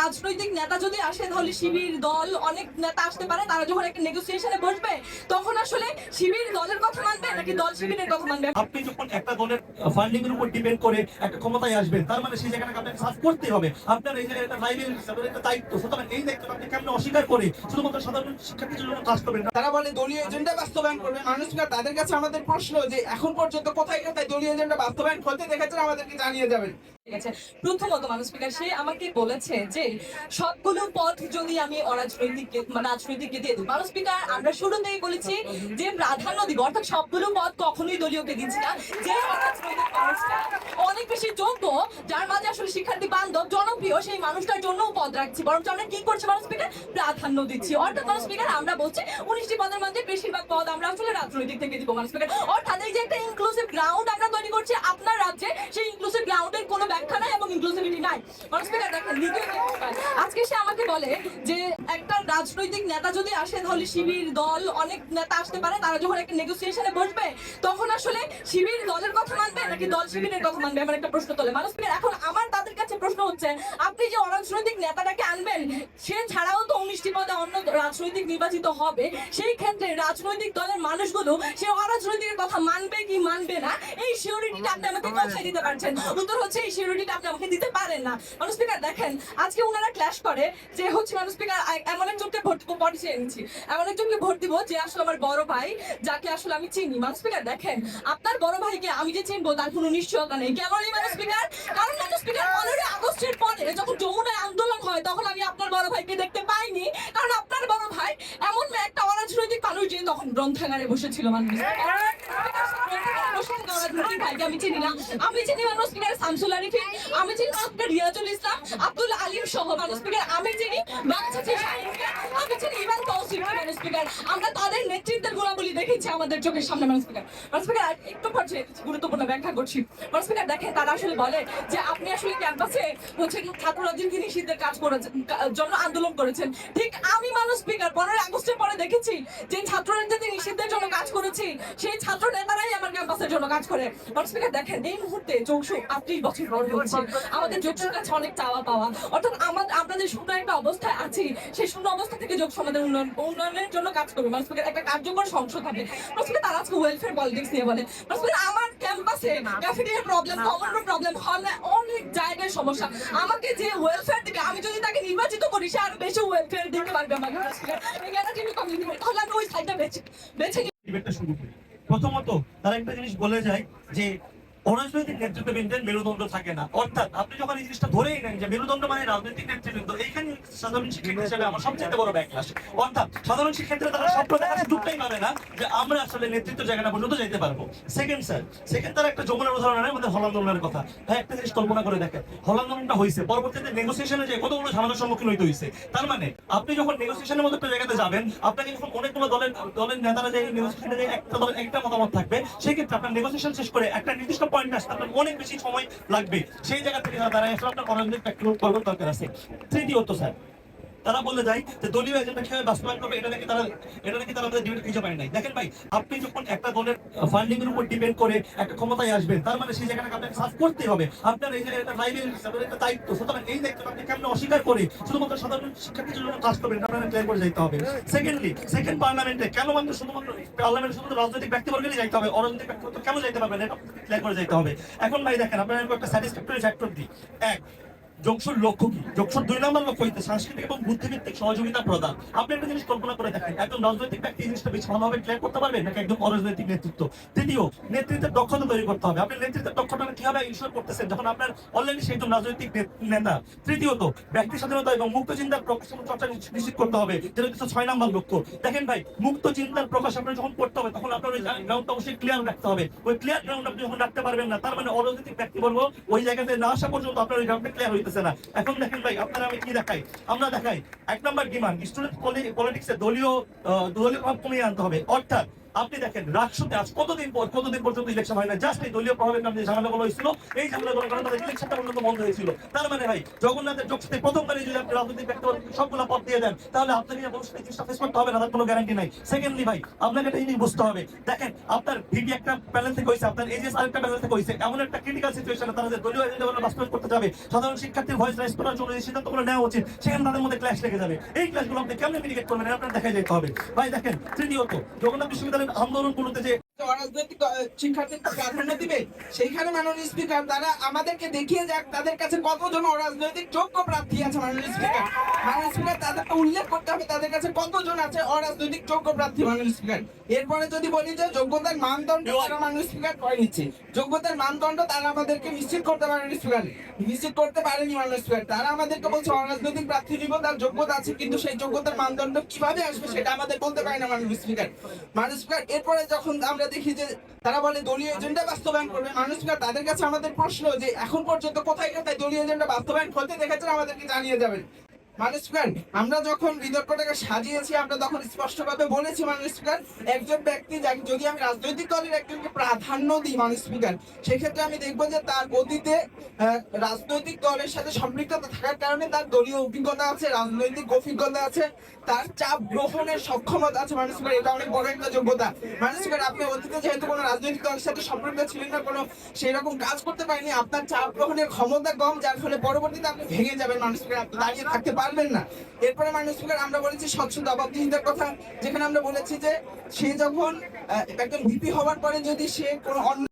রাজনৈতিক নেতা যদি আসে তাহলে শিবির দল অনেক নেতা আসতে পারে। তারা যখন একটা নেগোসিয়েশনে বসবে তখন আসলে শিবির দলের কথা মানবে নাকি দল শিবিরের কথা মানবে? আপনি যখন একটা দলের ফান্ডিং এর উপর ডিপেন্ড করে একটা ক্ষমতায় আসবেন তার মানে সেই জায়গাটাকে আপনাকে সার্ভ করতে হবে। আপনার এই জায়গায় একটা হিসাবে একটা দায়িত্ব। সুতরাং এই দায়িত্ব আপনি কেমন অস্বীকার করে শুধুমাত্র সাধারণ শিক্ষার্থীর জন্য কাজ করবেন? না তারা বলে দলীয় এজেন্ডা বাস্তবায়ন করবে। মানুষ স্পিকার তাদের কাছে আমাদের প্রশ্ন যে এখন পর্যন্ত কোথায় কোথায় দলীয় এজেন্ডা বাস্তবায়ন হতে দেখেছেন? আমাদেরকে জানিয়ে যাবেন। আছে প্রথমত মানুষ সে আমাকে বলেছে যে, সবগুলো পথ যদি আমি অরাজনৈতিক মানে রাজনৈতিককে দিয়ে দিই। মানুষ আমরা শুরুতেই বলেছি যে প্রাধান্য দিব, অর্থাৎ সবগুলো পথ কখনোই দলীয়কে দিচ্ছি না। যে অনেক বেশি যোগ্য, যার মাঝে আসলে শিক্ষার্থী বান্ধব, জনপ্রিয়, সেই মানুষটার জন্য পদ রাখছি। বরঞ্চ আমরা কি করছি মানুষ স্পিকার প্রাধান্য দিচ্ছি। অর্থাৎ মানুষ স্পিকার আমরা বলছি উনিশটি পদের মধ্যে বেশিরভাগ পদ আমরা আসলে রাজনৈতিক থেকে দিব মানুষ স্পিকার অর্থাৎ এই যে একটা ইনক্লুসিভ গ্রাউন্ড আমরা তৈরি করছি আপনার রাজ্যে, সেই ইনক্লুসিভ গ্রাউন্ডের কোনো ব্যাখ্যা নাই এবং ইনক্লুসিভিটি নাই। মানুষ আজকে সে আমাকে বলে যে রাজনৈতিক নেতা যদি আসে তাহলে শিবির দল অনেক নেতা আসতে পারে। তারা যখন একটা নেগোসিয়েশনে বসবে তখন আসলে শিবির দলের কথা মানবে নাকি দল শিবিরের কথা মানবে? আমার একটা প্রশ্ন তোলে। মানুষ এখন আমার তাদের কাছে প্রশ্ন হচ্ছে আপনি যে অরাজনৈতিক নেতাটাকে আনবেন সে ছাড়াও তো উনিশটি পদে অন্য রাজনৈতিক নির্বাচিত হবে। সেই ক্ষেত্রে রাজনৈতিক দলের মানুষগুলো সে অরাজনৈতিকের কথা মানবে কি মানবে না এই সিওরিটিটা আপনি আমাকে কোথায় দিতে পারছেন। উত্তর হচ্ছে এই সিওরিটিটা আপনি আমাকে দিতে পারেন না। মানুষ স্পিকার দেখেন আজকে ওনারা ক্লাস করে যে হচ্ছে মানুষ স্পিকার এমন একজনকে ভোট পরে চেয়ে নিচ্ছি এমন একজনকে ভোট দিব যে আসলে আমার বড় ভাই, যাকে আসলে আমি চিনি। মানুষ স্পিকার দেখেন, আপনার বড় ভাইকে আমি যে চিনবো, তার কোনো নিশ্চয়তা নেই। কেন এই মানুষ স্পিকার কারণ মানুষ স্পিকার পনেরোই আগস্টের পরে যখন যমুনায় আন্দোলন হয়, তখন আমি আপনার বড় ভাইকে দেখতে পাইনি। কারণ আপনার বড় ভাই এমন একটা অরাজনৈতিক মানুষ যে তখন গ্রন্থাগারে বসেছিল, মানুষ। আমি চিনি না আমি চিনি মানুষ স্পিকার শামসুল আরিফিন আমি চিনি আপনার রিয়াজুল ইসলাম আব্দুল আলিম সহ মানুষ স্পিকার আমি চিনি আমি চিনি স্পিকার আমরা তাদের নেতৃত্বের গুণাবলী দেখেছি আমাদের চোখের সামনে মানুষ স্পিকার মানুষ স্পিকার একটু পর্যায়ে গুরুত্বপূর্ণ ব্যাখ্যা করছি। মানুষ স্পিকার দেখে তারা আসলে বলে যে আপনি আসলে ক্যাম্পাসে হচ্ছে ছাত্র রাজনীতি নিষিদ্ধের কাজ করেছেন জন্য আন্দোলন করেছেন। ঠিক আমি মানুষ স্পিকার পনেরোই আগস্টের পরে দেখেছি যে ছাত্র রাজনীতি নিষিদ্ধের জন্য কাজ করেছি, সেই ছাত্র নেতারাই আমার ক্যাম্পাসের জন্য কাজ করে। মানুষ স্পিকার দেখেন, এই মুহূর্তে চৌষট্টি আটত্রিশ বছর পর হচ্ছে। আমাদের যোগসুর কাছে অনেক চাওয়া পাওয়া। অর্থাৎ আমাদের আমরা যে শূন্য একটা অবস্থায় আছি। সেই শূন্য অবস্থা থেকে যোগ সমাজের উন্নয়ন, উন্নয়নের জন্য কাজ করবে। একটা কার্যকর সংসদ হবে। তারা আজকে ওয়েলফেয়ার পলিটিক্স নিয়ে বলে। আমার ক্যাম্পাসে প্রবলেম কমন প্রবলেম হলে অনেক জায়গায় সমস্যা। আমাকে যে ওয়েলফেয়ার দিবে আমি যদি তাকে নির্বাচিত করি সে আরও বেশি ওয়েলফেয়ার দিতে পারবে আমাকে। তাহলে আমি ওই সাইডটা বেছে বেছে প্রথমত তারা একটা জিনিস বলে যায় যে অরাজনৈতিক নেতৃত্ববৃন্দের মেরুদণ্ড থাকে না। অর্থাৎ আপনি যখন এই জিনিসটা ধরেই নেন যে মেরুদণ্ড মানে রাজনৈতিক নেতৃবৃন্দ, এইখানে সাধারণ শিক্ষার্থী হিসেবে আমার সবচেয়ে বড় ব্যাকলাস অর্থাৎ সাধারণ শিক্ষার্থীরা তারা সব প্রকার পাবে না যে আমরা আসলে নেতৃত্ব জায়গাটা পর্যন্ত যেতে পারব। সেকেন্ড স্যার সেকেন্ড তারা একটা যমুনার উদাহরণ আনে আমাদের হল আন্দোলনের কথা। ভাই, একটা জিনিস কল্পনা করে দেখেন হল আন্দোলনটা হয়েছে পরবর্তীতে নেগোসিয়েশনে যে কতগুলো ঝামেলার সম্মুখীন হইতে হয়েছে তার মানে আপনি যখন নেগোসিয়েশনের মধ্যে একটা জায়গাতে যাবেন, আপনাকে যখন অনেকগুলো দলের দলের নেতারা যে নেগোসিয়েশনে একটা দলের একটা মতামত থাকবে, সেক্ষেত্রে আপনার নেগোসিয়েশন শেষ করে একটা নির্দিষ্ট পয়েন্ট আসতে আপনার অনেক বেশি সময় লাগবে। সেই জায়গা থেকে আসলে আপনার প্র্যাকটিক্যাল করার দরকার আছে। তৃতীয়ত, স্যার তারা বলে যায় যে দলীয় এজেন্ডা কীভাবে বাস্তবায়ন করবে, এটা নাকি তারা, এটা নাকি তারা আমাদের ডিবেট খুঁজে পায় নাই। দেখেন ভাই, আপনি যখন একটা দলের ফান্ডিং এর উপর ডিপেন্ড করে একটা ক্ষমতায় আসবেন, তার মানে সেই জায়গাটাকে আপনাকে সার্ভ করতে হবে। আপনার এই জায়গায় একটা লাইব্রেরি হিসাবে একটা দায়িত্ব। সুতরাং এই দায়িত্ব আপনি কেমন অস্বীকার করে শুধুমাত্র সাধারণ শিক্ষার্থীর জন্য কাজ করবেন, এটা আপনাকে ক্লিয়ার করে যাইতে হবে। সেকেন্ডলি সেকেন্ড পার্লামেন্টে কেন মাত্র শুধুমাত্র পার্লামেন্টে শুধুমাত্র রাজনৈতিক ব্যক্তিবর্গেরই যাইতে হবে, অরাজনৈতিক ব্যক্তিবর্গ কেন যাইতে পারবেন এটা ক্লিয়ার করে যাইতে হবে। এখন ভাই দেখেন আপনার একটা স্যাটিসফ্যাক্টরি ফ্যাক্টর দিই। এক যোগসুর লক্ষ্য কি? যোগসুর দুই নম্বর লক্ষ্য হইতে সাংস্কৃতিক এবং বুদ্ধিভিত্তিক সহযোগিতা প্রদান। আপনি একটা জিনিস কল্পনা করে দেখেন, একজন রাজনৈতিক ব্যক্তি জিনিসটা বেশি ভালোভাবে ক্লিয়ার করতে পারবেন নাকি একদম অরাজনৈতিক নেতৃত্ব? তৃতীয় নেতৃত্বের দক্ষতা তৈরি করতে হবে। আপনি নেতৃত্বের দক্ষতা কীভাবে ইনশোর করতেছেন? যখন আপনার অলরেডি সেই একজন রাজনৈতিক নেতা। তৃতীয়ত, ব্যক্তি স্বাধীনতা এবং মুক্ত চিন্তার প্রকাশ চর্চা নিশ্চিত করতে হবে। যেটা হচ্ছে ছয় নম্বর লক্ষ্য। দেখেন ভাই, মুক্ত চিন্তার প্রকাশ আপনার যখন করতে হবে, তখন আপনার ওই গ্রাউন্ডটা অবশ্যই ক্লিয়ার রাখতে হবে। ওই ক্লিয়ার গ্রাউন্ড আপনি যখন রাখতে পারবেন না, তার মানে অরাজনৈতিক ব্যক্তিবর্গ ওই জায়গাতে না আসা পর্যন্ত আপনার ওই গ্রাউন্ডটা ক্লিয়ার হইতেছে না। এখন দেখেন ভাই, আপনারা আমি কি দেখাই? আমরা দেখাই। এক নম্বর ডিমান্ড স্টুডেন্ট পলিটিক্সে দলীয় দলীয় কমিয়ে আনতে হবে। অর্থাৎ আপনি দেখেন রাষ্ট্রতে আজ কতদিন পর, কতদিন পর্যন্ত ইলেকশন হয় না? জাস্ট এই দলীয় প্রভাবের কারণে যে ঝামেলাগুলো হয়েছিল, এই ঝামেলাগুলোর কারণে তাদের ইলেকশনটা পর্যন্ত বন্ধ হয়েছিল। তার মানে ভাই, জগন্নাথের যোগ সাথে প্রথমবারই যদি আপনি রাজনৈতিক ব্যক্তিবর্গ সবগুলো পথ দিয়ে দেন, তাহলে আপনাকে ভবিষ্যতে জিনিসটা ফেস করতে হবে না, তার কোনো গ্যারান্টি নাই। সেকেন্ডলি ভাই, আপনাকে একটা জিনিস বুঝতে হবে। দেখেন, আপনার ভিডি একটা প্যানেল থেকে হয়েছে, আপনার এজিএস আরেকটা প্যানেল থেকে হয়েছে। এমন একটা ক্রিটিক্যাল সিচুয়েশনে তারা যে দলীয় এজেন্ডা বাস্তবায়ন করতে যাবে, সাধারণ শিক্ষার্থীর ভয়েস রাইজ করার জন্য যে সিদ্ধান্তগুলো নেওয়া উচিত, সেখানে তাদের মধ্যে ক্ল্যাশ লেগে যাবে। এই ক্লাসগুলো আপনি কেমন মিটিগেট করবেন আপনার দেখা যেতে হবে। ভাই দেখেন, তৃতীয়ত, জগন্নাথ বিশ্ববিদ্যালয়ের আন্দোলনগুলোতে যে দিবে এরপরে যদি বলি যে যোগ্যতার মানদণ্ড তারা মাননীয় স্পিকার করে নিচ্ছে। যোগ্যতার মানদণ্ড তারা আমাদেরকে নিশ্চিত করতে পারেনি স্পিকার নিশ্চিত করতে পারেনি মাননীয় স্পিকার তারা আমাদেরকে বলছে অরাজনৈতিক প্রার্থী নিব তার যোগ্যতা আছে, কিন্তু সেই যোগ্যতার মানদণ্ড কীভাবে আসবে সেটা আমাদের বলতে পারে না মাননীয় স্পিকার মাননীয় স্পিকার এরপরে যখন আমরা দেখি যে তারা বলে দলীয় এজেন্ডা বাস্তবায়ন করবে। মানুষরা তাদের কাছে আমাদের প্রশ্ন যে এখন পর্যন্ত কোথায় কোথায় দলীয় এজেন্ডা বাস্তবায়ন করতে দেখেছেন আমাদেরকে জানিয়ে যাবেন। স্পিকার আমরা যখন বিতর্কটাকে সাজিয়েছি, আমরা তখন স্পষ্টভাবে বলেছি স্পিকার একজন ব্যক্তি যাকে যদি আমি রাজনৈতিক দলের একজনকে প্রাধান্য দিই মাননীয় স্পিকার সেক্ষেত্রে আমি দেখব যে তার অতীতে রাজনৈতিক দলের সাথে সম্পৃক্ততা থাকার কারণে তার দলীয় অভিজ্ঞতা আছে, রাজনৈতিক অভিজ্ঞতা আছে, তার চাপ গ্রহণের সক্ষমতা আছে মাননীয় এটা অনেক বড় একটা যোগ্যতা। স্পিকার আপনি অতীতে যেহেতু কোনো রাজনৈতিক দলের সাথে সম্পৃক্ত ছিলেন না, কোনো সেই রকম কাজ করতে পারেনি আপনার চাপ গ্রহণের ক্ষমতা কম, যার ফলে পরবর্তীতে আপনি ভেঙে যাবেন আপনি দাঁড়িয়ে থাকতে পারবেন না। এরপরে মাননীয় স্পিকার আমরা বলেছি স্বচ্ছ জবাবদিহিতার কথা, যেখানে আমরা বলেছি যে সে যখন একজন ভিপি হওয়ার পরে যদি সে কোনো অন্য